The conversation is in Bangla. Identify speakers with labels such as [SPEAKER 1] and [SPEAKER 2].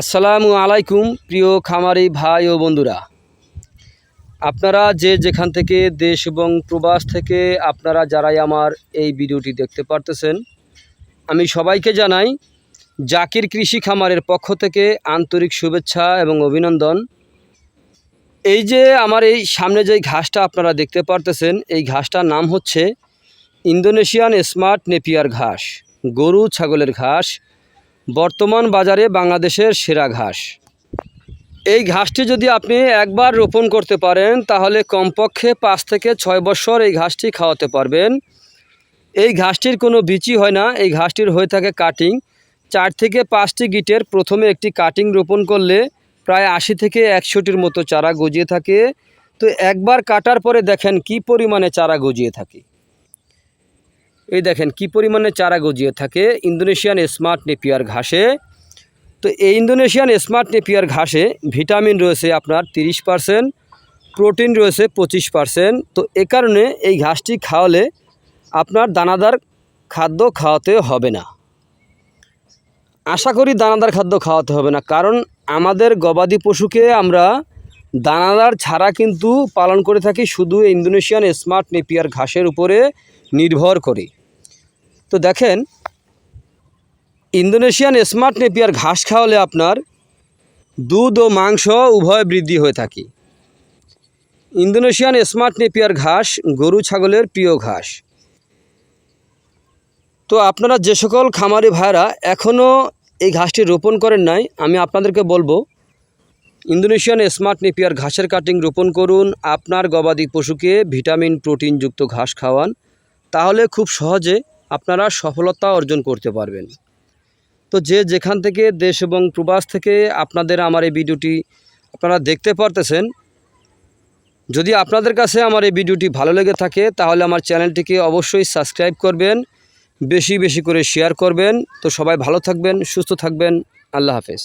[SPEAKER 1] আসসালামু আলাইকুম, প্রিয় খামারি ভাই ও বন্ধুরা। আপনারা যে যেখান থেকে দেশ এবং প্রবাস থেকে আপনারা যারাই আমার এই ভিডিওটি দেখতে পারতেছেন, আমি সবাইকে জানাই জাকির কৃষি খামারের পক্ষ থেকে আন্তরিক শুভেচ্ছা এবং অভিনন্দন। এই যে আমার এই সামনে যে ঘাসটা আপনারা দেখতে পারতেছেন, এই ঘাসটার নাম হচ্ছে ইন্দোনেশিয়ান স্মার্ট নেপিয়ার ঘাস, গরু, ছাগলের ঘাস। বর্তমান বাজারে বাংলাদেশের সেরা ঘাস। এই ঘাসটি যদি আপনি একবার রোপণ করতে পারেন, তাহলে কমপক্ষে পাঁচ থেকে ছয় বছর এই ঘাসটি খাওয়াতে পারবেন। এই ঘাসটির কোনো বিচি হয় না, এই ঘাসটির হয়ে থাকে কাটিং। চার থেকে পাঁচটি গিটের প্রথমে একটি কাটিং রোপণ করলে প্রায় আশি থেকে একশোটির মতো চারা গজিয়ে থাকে। তো একবার কাটার পরে দেখেন কি পরিমাণে চারা গজিয়ে থাকে। এই দেখেন, কি পরিমাণে চারা গজিয়ে থাকে। ইন্দোনেশিয়ান স্মার্ট নেপিয়ার ঘাসে। তো এই ইন্দোনেশিয়ান স্মার্ট নেপিয়ার ঘাসে ভিটামিন রয়েছে আপনার তিরিশ পারসেন্ট, প্রোটিন রয়েছে পঁচিশ পারসেন্ট। তো এ কারণে এই ঘাসটি খাওয়ালে আপনার দানাদার খাদ্য খাওয়াতে হবে না। আশা করি দানাদার খাদ্য খাওয়াতে হবে না, কারণ আমাদের গবাদি পশুকে আমরা দানাদার ছাড়া কিন্তু পালন করে থাকি শুধু ইন্দোনেশিয়ান স্মার্ট নেপিয়ার ঘাসের উপরে নির্ভর করে। তো দেখেন, ইন্দোনেশিয়ান স্মার্ট নেপিয়ার ঘাস খাওয়ালে আপনার দুধ ও মাংস উভয় বৃদ্ধি হয়ে থাকে। ইন্দোনেশিয়ান স্মার্ট নেপিয়ার ঘাস গরু ছাগলের প্রিয় ঘাস। তো আপনারা যে সকল খামারি ভাইরা এখনও এই ঘাসটি রোপণ করেন নাই, আমি আপনাদেরকে বলব, ইন্দোনেশিয়ান স্মার্ট নেপিয়ার ঘাসের কাটিং রোপণ করুন, আপনার গবাদি পশুকে ভিটামিন প্রোটিনযুক্ত ঘাস খাওয়ান, তাহলে খুব সহজে আপনারা সফলতা অর্জন করতে পারবেন। তো যে যেখান থেকে দেশ এবং প্রবাস থেকে আপনাদের আমার এই ভিডিওটি আপনারা দেখতে পারতেছেন, যদি আপনাদের কাছে আমার এই ভিডিওটি ভালো লেগে থাকে, তাহলে আমার চ্যানেলটিকে অবশ্যই সাবস্ক্রাইব করবেন, বেশি বেশি করে শেয়ার করবেন। তো সবাই ভালো থাকবেন, সুস্থ থাকবেন, আল্লাহ হাফেজ।